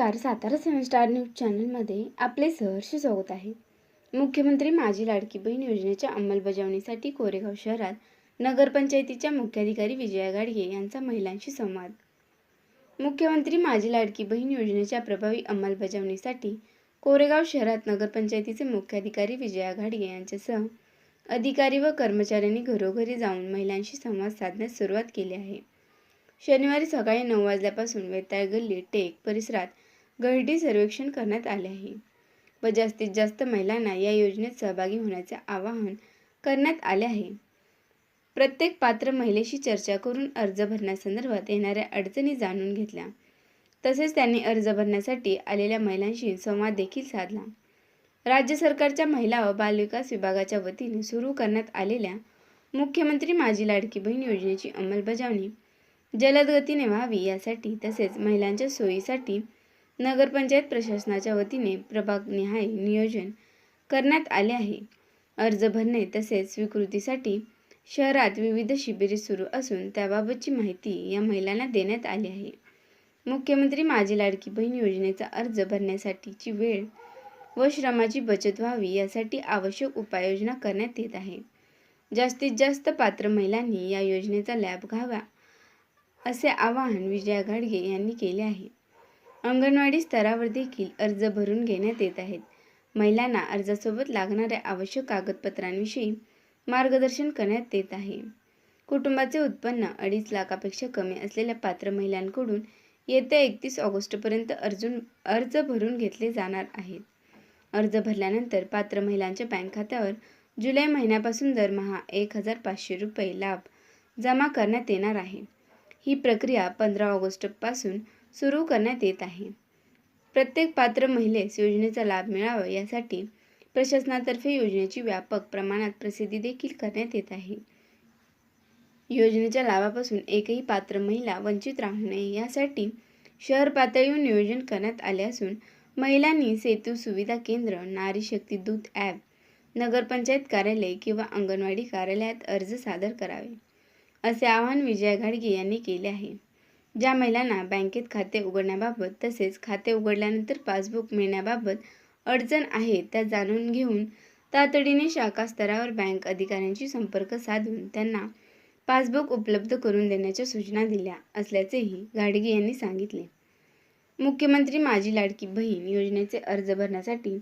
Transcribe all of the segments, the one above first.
नमस्कार सातारा सेवन star news चॅनलमध्ये आपले सहर्ष स्वागत आहे. मुख्यमंत्री माझी लाडकी बहीण योजनेच्या अंमलबजावणीसाठी कोरेगाव शहरात नगरपंचायतीच्या मुख्याधिकारी विजया गाडगे यांचा महिलांशी संवाद. मुख्यमंत्री माझी लाडकी बहीण योजनेच्या प्रभावी अंमलबजावणीसाठी कोरेगाव शहरात नगरपंचायतीचे मुख्याधिकारी विजया घाडगे यांच्यासह अधिकारी व कर्मचाऱ्यांनी घरोघरी जाऊन महिलांशी संवाद साधण्यास सुरुवात केली आहे. शनिवारी सकाळी नऊ वाजल्यापासून वेताळ गल्ली टेक परिसरात गळडी सर्वेक्षण करण्यात आले आहे. व जास्तीत जास्त महिलांना या योजनेत सहभागी होण्याचे आवाहन करण्यात आले आहे. प्रत्येक पात्र महिलेशी चर्चा करून अर्ज भरण्यासंदर्भात येणाऱ्या अडचणी जाणून घेतल्या. तसेच त्यांनी अर्ज भरण्यासाठी आलेल्या महिलांशी संवाद देखील साधला. राज्य सरकारच्या महिला व बालविकास विभागाच्या वतीने सुरू करण्यात आलेल्या मुख्यमंत्री माझी लाडकी बहीण योजनेची अंमलबजावणी जलद गतीने व्हावी यासाठी तसेच महिलांच्या सोयीसाठी नगरपंचायत प्रशासनाच्या वतीने प्रभागनिहाय नियोजन करण्यात आले आहे. अर्ज भरणे तसेच स्वीकृतीसाठी शहरात विविध शिबिरे सुरू असून त्याबाबतची माहिती या महिलांना देण्यात आली आहे. मुख्यमंत्री माझी लाडकी बहीण योजनेचा अर्ज भरण्यासाठीची वेळ व श्रमाची बचत व्हावी यासाठी आवश्यक उपाययोजना करण्यात येत आहे. जास्तीत जास्त पात्र महिलांनी या योजनेचा लाभ घ्यावा असे आवाहन विजया घाडगे यांनी केले आहे. अंगणवाडी स्तरावर देखील अर्ज भरून घेण्यात येत आहेत. महिलांना अर्जासोबत लागणाऱ्या आवश्यक कागदपत्रांविषयी मार्गदर्शन करण्यात येत आहे. कुटुंबाचे उत्पन्न अडीच लाखापेक्षा कमी असलेल्या पात्र महिलांकडून येत्या एकतीस ऑगस्टपर्यंत अर्जुन अर्ज भरून घेतले जाणार आहेत. अर्ज भरल्यानंतर पात्र महिलांच्या बँक खात्यावर जुलै महिन्यापासून दरमहा एक हजार पाचशे रुपये लाभ जमा करण्यात येणार आहे. ही प्रक्रिया पंधरा ऑगस्टपासून सुरू करण्यात येत आहे. प्रत्येक पात्र महिलेस योजनेचा लाभ मिळावा यासाठी प्रशासनातर्फे योजनेची व्यापक प्रमाणात प्रसिद्धी देखील करण्यात येत आहे. योजनेच्या लाभापासून एकही पात्र महिला वंचित राहू नये यासाठी शहर पातळीवर नियोजन करण्यात आले असून महिलांनी सेतू सुविधा केंद्र नारी शक्ती दूत ॲप नगरपंचायत कार्यालय किंवा अंगणवाडी कार्यालयात अर्ज सादर करावे असे आवाहन विजया घाडगे यांनी केले आहे. ज्या महिलांना बँकेत खाते उघडण्याबाबत तसेच खाते उघडल्यानंतर पासबुक मिळण्याबाबत अडचण आहे त्या जाणून घेऊन तातडीने शाखा स्तरावर बँक अधिकाऱ्यांशी संपर्क साधून त्यांना पासबुक उपलब्ध करून देण्याच्या सूचना दिल्या असल्याचेही गाडगे यांनी सांगितले. मुख्यमंत्री माझी लाडकी बहीण योजनेचे अर्ज भरण्यासाठी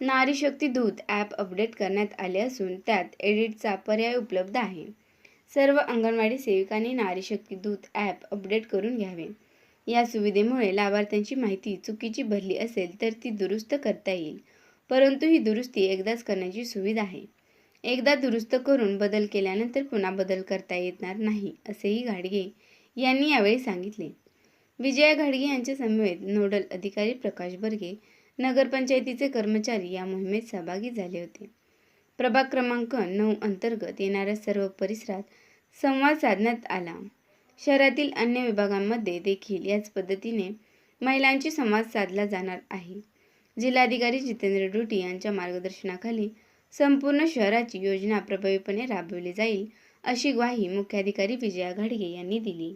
नारी शक्ती दूत ॲप अपडेट करण्यात आले असून त्यात एडिटचा पर्याय उपलब्ध आहे. सर्व अंगणवाडी सेविकांनी नारी शक्ती दूत ॲप अपडेट करून घ्यावे. या सुविधेमुळे लाभार्थ्यांची माहिती चुकीची भरली असेल तर ती दुरुस्त करता येईल. परंतु ही दुरुस्ती एकदाच करण्याची सुविधा आहे. एकदा दुरुस्त करून बदल केल्यानंतर पुन्हा बदल करता येणार नाही असेही घाडगे यांनी यावेळी सांगितले. विजया घाडगे यांच्या समवेत नोडल अधिकारी प्रकाश बर्गे नगरपंचायतीचे कर्मचारी या मोहिमेत सहभागी झाले होते. प्रभाग क्रमांक नऊ अंतर्गत येणाऱ्या सर्व परिसरात संवाद साधण्यात आला. शहरातील अन्य विभागांमध्ये देखील याच पद्धतीने महिलांशी संवाद साधला जाणार आहे. जिल्हाधिकारी जितेंद्र डुटी यांच्या मार्गदर्शनाखाली संपूर्ण शहराची योजना प्रभावीपणे राबवली जाईल अशी ग्वाही मुख्याधिकारी विजया घाडगे यांनी दिली.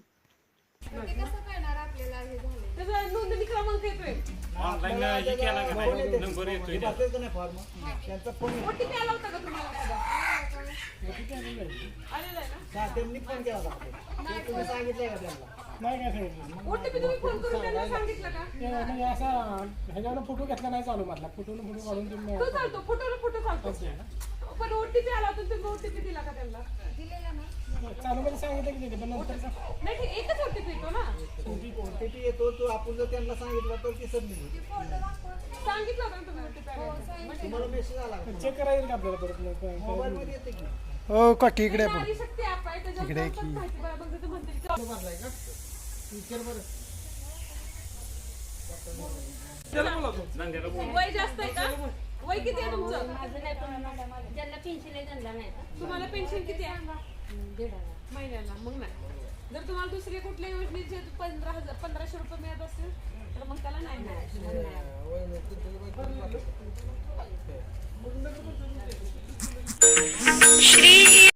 त्याचा नोंदणी क्रमांक येतोय ऑनलाईन हे केला का नाही? नंबर येतोय ना. ओटीपी आला होता का तुम्हाला? दादा? आलेला आहे ना ओटीपी तुम्ही फोन करून त्यांना सांगितलं का? म्हणजे असा ह्याच्यावर फोटो घेतला नाही चालू मधला. फोटो फोटो काढून तुम्ही तो चालतो फोटोला फोटो चालतो. पण ओटीपी आला होता तुम्ही ओटीपी दिला का त्यांना? चालू मध्ये सांगितलं की तिथे पण नंतर नाही ठीक, एकच ओटीपी येतो ना. ओटीपी येतो तो आपण जर त्यांना सांगितलं तर ती सबमिट होते सांगितलं होतं ना तुम्ही ओटीपी आला तुम्हाला मेसेज आला का? चेक करा येईल का आपल्याला परत? मोबाईल मध्ये येते की? हो इकडे नारी शक्ती ऍप आहे त्याच्यावर पण माहिती की. भरलाय का विचार बरं. वय जास्त आहे का? वय किती आहे तुमचं? माझं नाही पण ज्यांना पेन्शन आहे त्यांना नाही का? तुम्हाला पेन्शन किती आहे? महिन्याला मग नाही. जर तुम्हाला दुसरी कुठल्या योजनेचे पंधरा हजार पंधराशे